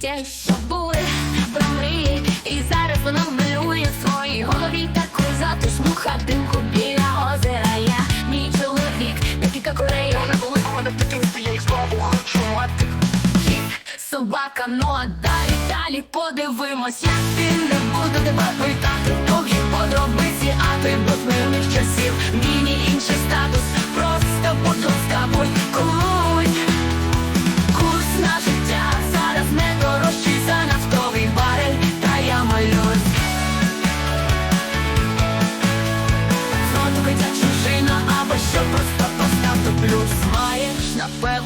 Те, що були про мрії, і зараз воно мирує в своїй голові. Таку затишну хатинку біля озера. Я мій чоловік, декілька курей, вони були мене в дитинстві, я їх знову хочу мати собака, ну а далі, далі подивимось, як ти не буду тебе питати,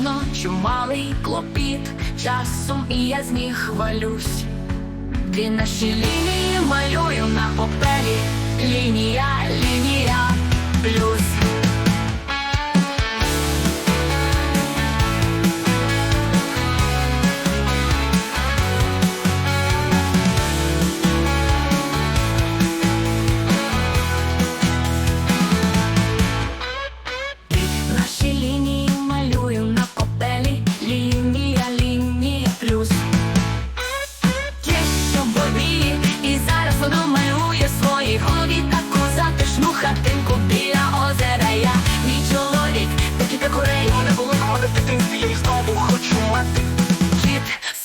напевно, чималий клопіт. Часом і я з них хвалюсь Дві наші лінії малюю на папері. Лінія, лінія, плюс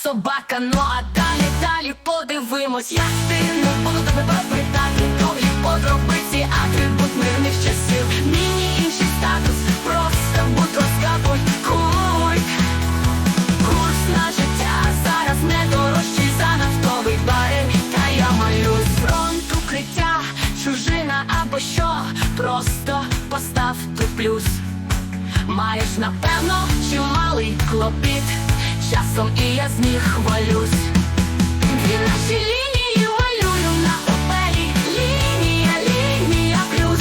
собака, ну а далі, далі подивимось, як ти не буду тебе питати, довгі подробиці, атрибут мирних часів, міні інший статус, просто будь будь куй. Курс на життя зараз не дорожчий за нафтовий барель, та я малюсь фронт укриття, чужина або що, просто постав тут плюс. Маєш напевно чималий клопіт, часом і я з них хвалюсь. Дві наші лінії малюю на папері, лінія, лінія плюс.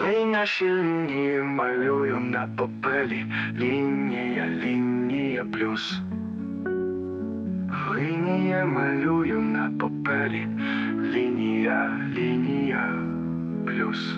Ми наші лінії малюю на папері Лінія, лінія плюс Лінія малюю на попелі, Лінія, лінія плюс